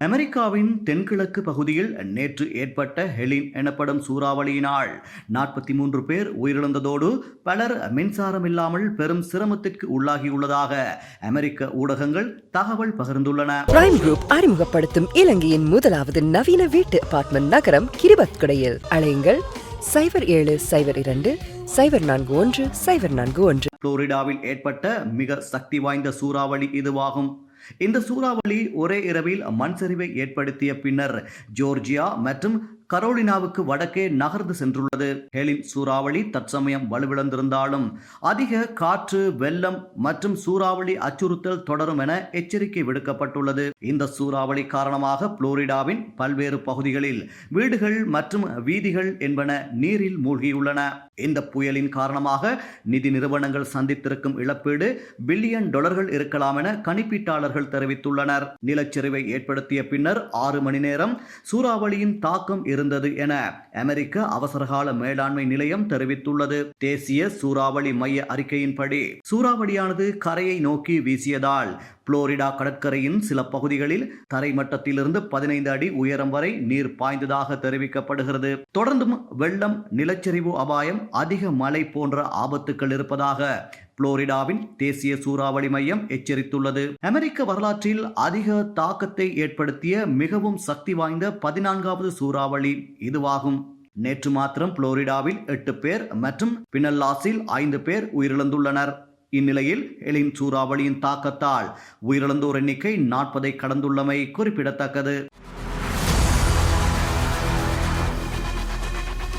அமெரிக்காவின் தென்கிழக்கு பகுதியில் நேற்று ஏற்பட்ட ஹெலின் எனப்படும் சூறாவளியினால் நாற்பத்தி மூன்று பேர் உயிரிழந்ததோடு பலர் மின்சாரம் இல்லாமல் பெரும் சிரமத்திற்கு உள்ளாகியுள்ளதாக அமெரிக்க ஊடகங்கள் தகவல் பகிர்ந்துள்ளன. பிரைம் குரூப் அறிமுகப்படுத்தும் இலங்கையின் முதலாவது நவீன வீட்டு அபார்ட்மெண்ட் நகரம் கிரிபத்குடையில். அழையுங்கள் சைபர் ஏழு சைபர் இரண்டு சைபர் நான்கு ஒன்று சைபர் நான்கு ஒன்று. புளோரிடாவில் ஏற்பட்ட மிக சக்தி வாய்ந்த சூறாவளி இதுவாகும். இந்த சூறாவளி ஒரே இரவில் மண் சரிவை ஏற்படுத்திய பின்னர் ஜோர்ஜியா மற்றும் கரோலினாவுக்கு வடக்கே நகர்ந்து சென்றுள்ளது. ஹெலின் சூறாவளி தற்சமயம் வலுவிழந்திருந்தாலும் அதிக காற்று வெள்ளம் மற்றும் சூறாவளி அச்சுறுத்தல் தொடரும் என எச்சரிக்கை விடுக்கப்பட்டுள்ளது. இந்த சூறாவளி காரணமாக புளோரிடாவின் பல்வேறு பகுதிகளில் வீடுகள் மற்றும் வீதிகள் என்பன நீரில் மூழ்கியுள்ளன. இந்த புயலின் காரணமாக நிதி நிறுவனங்கள் சந்தித்திருக்கும் இழப்பீடு பில்லியன் டாலர்கள் இருக்கலாம் என கணிப்பீட்டாளர்கள் தெரிவித்துள்ளனர். நிலச்சரிவை ஏற்படுத்திய பின்னர் ஆறு மணி நேரம் சூறாவளியின் தாக்கம் இருந்தது என அமெரிக்க அவசரகால மேலாண்மை நிலையம் தெரிவித்துள்ளது. தேசிய சூறாவளி மைய அறிக்கையின்படி சூறாவளியானது கரையை நோக்கி வீசியதால் புளோரிடா கடற்கரையின் சில பகுதிகளில் தரைமட்டத்திலிருந்து பதினைந்து அடி உயரம் வரை நீர் பாய்ந்ததாக தெரிவிக்கப்படுகிறது. தொடர்ந்தும் வெள்ளம் நிலச்சரிவு அபாயம் அதிக மழை போன்ற ஆபத்துக்கள் இருப்பதாக புளோரிடாவின் தேசிய சூறாவளி மையம் எச்சரித்துள்ளது. அமெரிக்க வரலாற்றில் அதிக தாக்கத்தை ஏற்படுத்திய மிகவும் சக்தி வாய்ந்த பதினான்காவது சூறாவளி இதுவாகும். நேற்று மாத்திரம் புளோரிடாவில் எட்டு பேர் மற்றும் பினல்லாஸில் ஐந்து பேர் உயிரிழந்துள்ளனர். இந்நிலையில் எலின் சூறாவளியின் தாக்கத்தால் உயிரிழந்தோர் எண்ணிக்கை நாற்பதை கடந்துள்ளமை குறிப்பிடத்தக்கது.